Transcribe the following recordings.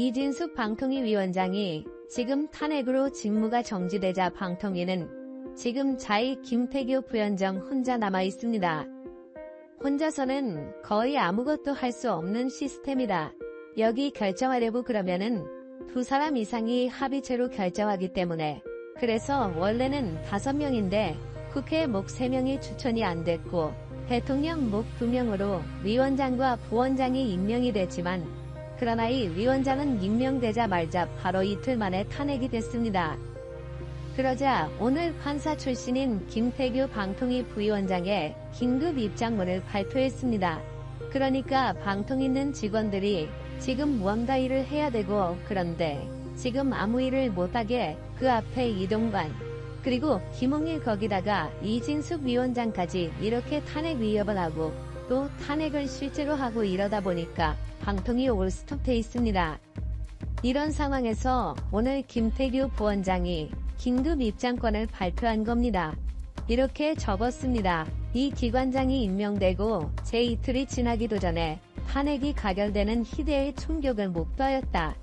이진숙 방통위 위원장이 지금 탄핵으로 직무가 정지되자 방통위는 지금 자이 김태규 부위원장 혼자 남아 있습니다. 혼자서는 거의 아무것도 할 수 없는 시스템이다. 여기 결정하려고 그러면은 두 사람 이상이 합의체로 결정하기 때문에 그래서 원래는 다섯 명인데 국회 목 세명이 추천이 안 됐고 대통령 목 두명으로 위원장과 부원장이 임명이 됐지만 그러나 이 위원장은 임명되자 말자 바로 이틀 만에 탄핵이 됐습니다. 그러자 오늘 판사 출신인 김태규 방통위 부위원장의 긴급 입장문을 발표했습니다. 그러니까 방통 있는 직원들이 지금 무언가 일을 해야 되고 그런데 지금 아무 일을 못하게 그 앞에 이동관 그리고 김홍일 거기다가 이진숙 위원장까지 이렇게 탄핵 위협을 하고 또 탄핵을 실제로 하고 이러다 보니까 방통이 올스톱돼 있습니다. 이런 상황에서 오늘 김태규 부원장이 긴급 입장권을 발표한 겁니다. 이렇게 적었습니다. 이 기관장이 임명되고 제 이틀이 지나기도 전에 탄핵이 가결되는 희대의 충격을 목도하였다.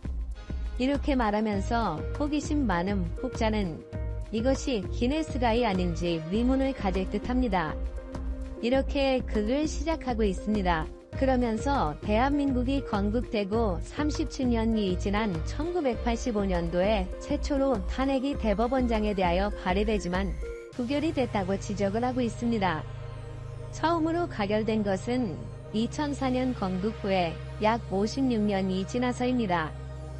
이렇게 말하면서 호기심 많은 혹자는 이것이 기네스가이 아닌지 의문을 가질 듯합니다. 이렇게 극을 시작하고 있습니다. 그러면서 대한민국이 건국되고 37년이 지난 1985년도에 최초로 탄핵이 대법원장에 대하여 발의되지만 부결이 됐다고 지적을 하고 있습니다. 처음으로 가결된 것은 2004년 건국 후에 약 56년이 지나서입니다.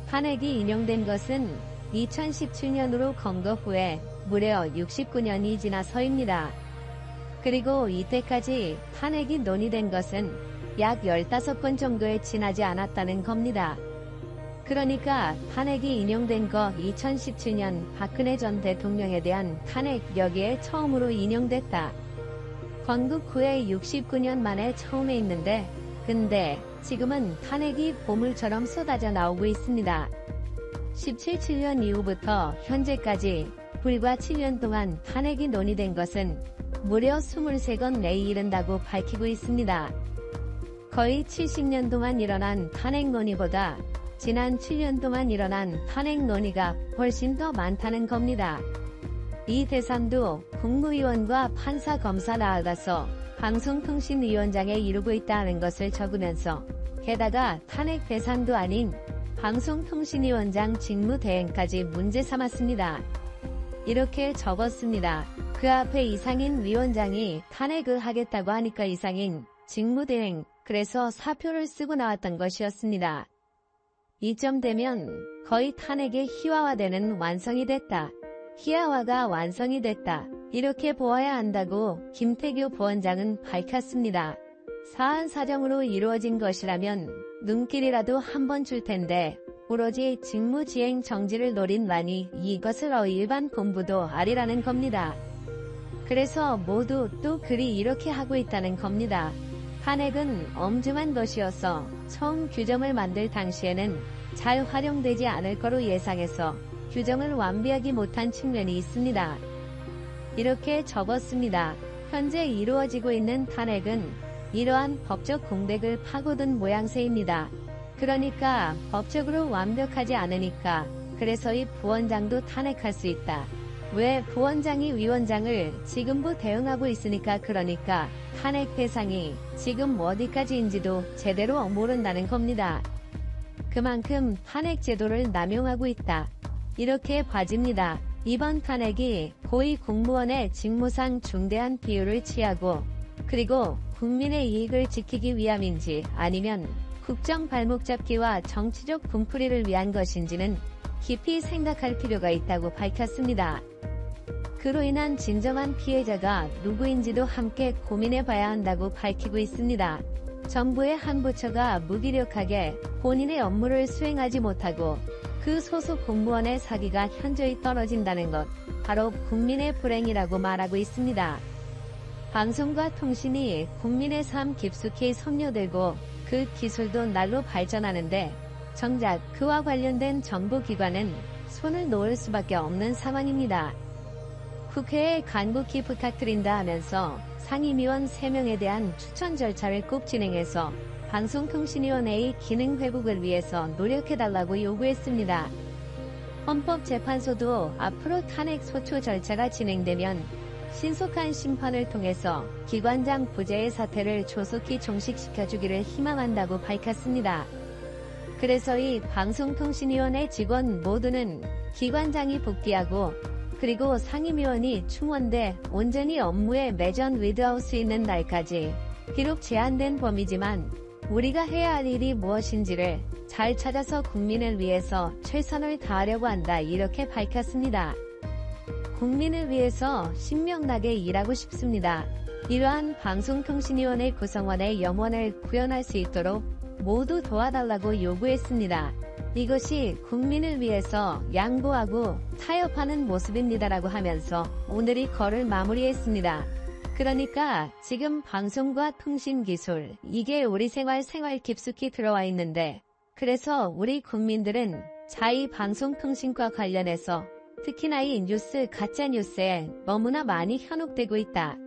탄핵이 인용된 것은 2017년으로 건국 후에 무려 69년이 지나서입니다. 그리고 이때까지 탄핵이 논의된 것은 약 15건 정도에 지나지 않았다는 겁니다. 그러니까 탄핵이 인용된 거 2017년 박근혜 전 대통령에 대한 탄핵 여기에 처음으로 인용됐다. 건국 후에 69년 만에 처음에 있는데 근데 지금은 탄핵이 보물처럼 쏟아져 나오고 있습니다. 17, 7년 이후부터 현재까지 불과 7년 동안 탄핵이 논의된 것은 무려 23건 내에 이른다고 밝히고 있습니다. 거의 70년 동안 일어난 탄핵 논의보다 지난 7년 동안 일어난 탄핵 논의가 훨씬 더 많다는 겁니다. 이 대상도 국무위원과 판사 검사 나아가서 방송통신위원장에 이르고 있다는 것을 적으면서 게다가 탄핵 대상도 아닌 방송통신위원장 직무대행까지 문제 삼았습니다. 이렇게 적었습니다. 그 앞에 이상인 위원장이 탄핵을 하겠다고 하니까 이상인 직무대행 그래서 사표를 쓰고 나왔던 것이었습니다. 이점 되면 거의 탄핵의 희화화되는 완성이 됐다. 희화화가 완성이 됐다. 이렇게 보아야 한다고 김태규 부원장은 밝혔습니다. 사안 사정으로 이루어진 것이라면 눈길이라도 한번 줄 텐데 오로지 직무지행 정지를 노린 만이 이것을 어 일반 본부도 아리라는 겁니다. 그래서 모두 또 그리 이렇게 하고 있다는 겁니다. 탄핵은 엄중한 것이어서 처음 규정을 만들 당시에는 잘 활용되지 않을 거로 예상해서 규정을 완비하기 못한 측면이 있습니다. 이렇게 적었습니다. 현재 이루어지고 있는 탄핵은 이러한 법적 공백을 파고든 모양새입니다. 그러니까 법적으로 완벽하지 않으니까 그래서 이 부원장도 탄핵할 수 있다. 왜 부원장이 위원장을 지금부 대응하고 있으니까 그러니까 탄핵 대상이 지금 어디까지인지도 제대로 모른다는 겁니다. 그만큼 탄핵 제도를 남용하고 있다. 이렇게 봐집니다. 이번 탄핵이 고위 공무원의 직무상 중대한 비율을 취하고 그리고 국민의 이익을 지키기 위함인지 아니면 국정 발목 잡기와 정치적 분풀이를 위한 것인지는 깊이 생각할 필요가 있다고 밝혔습니다. 그로 인한 진정한 피해자가 누구인지도 함께 고민해 봐야 한다고 밝히고 있습니다. 정부의 한 부처가 무기력하게 본인의 업무를 수행하지 못하고 그 소속 공무원의 사기가 현저히 떨어진다는 것, 바로 국민의 불행이라고 말하고 있습니다. 방송과 통신이 국민의 삶 깊숙이 섭렵되고 그 기술도 날로 발전하는데 정작 그와 관련된 정부기관은 손을 놓을 수밖에 없는 상황입니다. 국회에 간곡히 부탁드린다 하면서 상임위원 3명에 대한 추천 절차를 꼭 진행해서 방송통신위원회의 기능 회복을 위해서 노력해달라고 요구했습니다. 헌법재판소도 앞으로 탄핵 소추 절차가 진행되면 신속한 심판을 통해서 기관장 부재의 사태를 조속히 종식시켜주기를 희망한다고 밝혔습니다. 그래서 이 방송통신위원회 직원 모두는 기관장이 복귀하고 그리고 상임위원이 충원돼 온전히 업무에 매전 위드할 수 있는 날까지 비록 제한된 범위지만 우리가 해야 할 일이 무엇인지를 잘 찾아서 국민을 위해서 최선을 다하려고 한다 이렇게 밝혔습니다. 국민을 위해서 신명나게 일하고 싶습니다. 이러한 방송통신위원회 구성원의 염원을 구현할 수 있도록 모두 도와달라고 요구했습니다. 이것이 국민을 위해서 양보하고 타협하는 모습입니다라고 하면서 오늘이 거를 마무리했습니다. 그러니까 지금 방송과 통신기술, 이게 우리 생활 생활 깊숙이 들어와 있는데, 그래서 우리 국민들은 자의 방송통신과 관련해서 특히나 이 뉴스, 가짜뉴스에 너무나 많이 현혹되고 있다.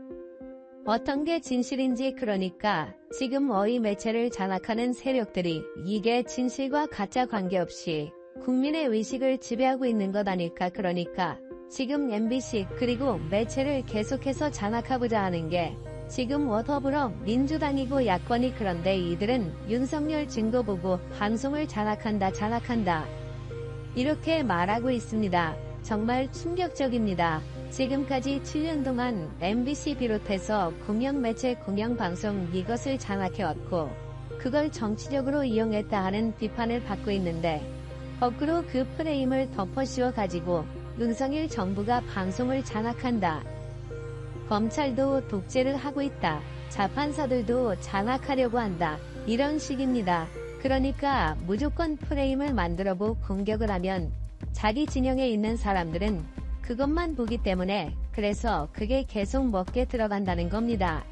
어떤 게 진실인지 그러니까 지금 어의 매체를 장악하는 세력들이 이게 진실과 가짜 관계없이 국민의 의식을 지배하고 있는 것 아닐까 그러니까 지금 MBC 그리고 매체를 계속해서 장악하고자 하는 게 지금 워더불어 민주당이고 야권이 그런데 이들은 윤석열 증거 보고 방송을 장악한다 장악한다 이렇게 말하고 있습니다. 정말 충격적입니다. 지금까지 7년 동안 MBC 비롯해서 공영매체 공영방송 이것을 장악해왔고 그걸 정치적으로 이용했다 하는 비판을 받고 있는데 거꾸로 그 프레임을 덮어씌워 가지고 윤석열 정부가 방송을 장악한다. 검찰도 독재를 하고 있다. 자판사들도 장악하려고 한다. 이런 식입니다. 그러니까 무조건 프레임을 만들어보 공격을 하면 자기 진영에 있는 사람들은 그것만 보기 때문에 그래서 그게 계속 먹게 들어간다는 겁니다.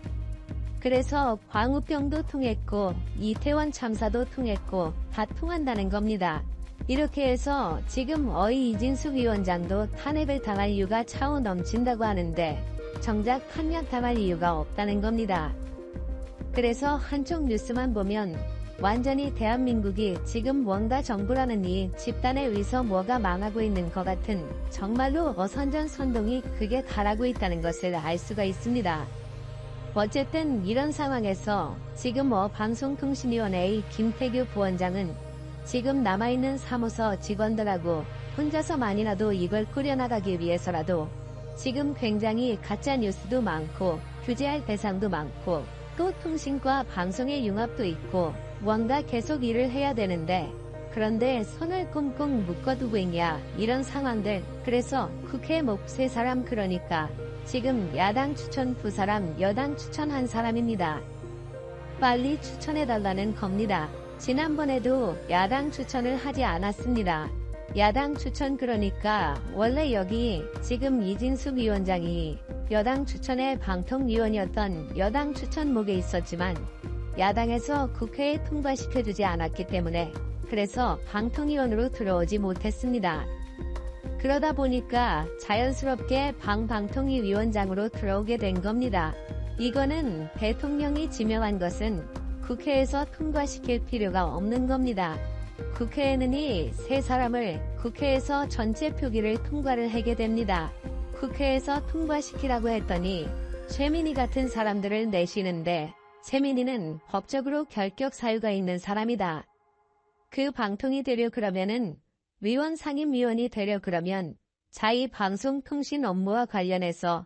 그래서 광우병도 통했고 이태원 참사도 통했고 다 통한다는 겁니다. 이렇게 해서 지금 어이 이진숙 위원장도 탄핵을 당할 이유가 차오 넘친다고 하는데 정작 탄약당할 이유가 없다는 겁니다. 그래서 한쪽 뉴스만 보면 완전히 대한민국이 지금 뭔가 정부라는 이 집단에 의해서 뭐가 망하고 있는 것 같은 정말로 어선전 선동이 그게 가라고 있다는 것을 알 수가 있습니다. 어쨌든 이런 상황에서 지금 어 방송통신위원회의 김태규 부원장은 지금 남아있는 사무소 직원들하고 혼자서만이라도 이걸 꾸려나가기 위해서라도 지금 굉장히 가짜 뉴스도 많고 규제할 대상도 많고 또 통신과 방송의 융합도 있고 뭔가 계속 일을 해야 되는데 그런데 손을 꽁꽁 묶어두고 있냐 이런 상황들 그래서 국회 목세 사람 그러니까 지금 야당 추천 두 사람 여당 추천 한 사람입니다. 빨리 추천해달라는 겁니다. 지난번에도 야당 추천을 하지 않았습니다. 야당 추천 그러니까 원래 여기 지금 이진숙 위원장이 여당 추천의 방통위원이었던 여당 추천목에 있었지만 야당에서 국회에 통과시켜주지 않았기 때문에 그래서 방통위원으로 들어오지 못했습니다. 그러다 보니까 자연스럽게 방방통위 위원장으로 들어오게 된 겁니다. 이거는 대통령이 지명한 것은 국회에서 통과시킬 필요가 없는 겁니다. 국회에는 이 세 사람을 국회에서 전체 표기를 통과를 하게 됩니다. 국회에서 통과시키라고 했더니 최민희 같은 사람들을 내시는데 최민희는 법적으로 결격 사유가 있는 사람이다. 그 방통이 되려 그러면은 위원 상임위원이 되려 그러면 자의 방송통신 업무와 관련해서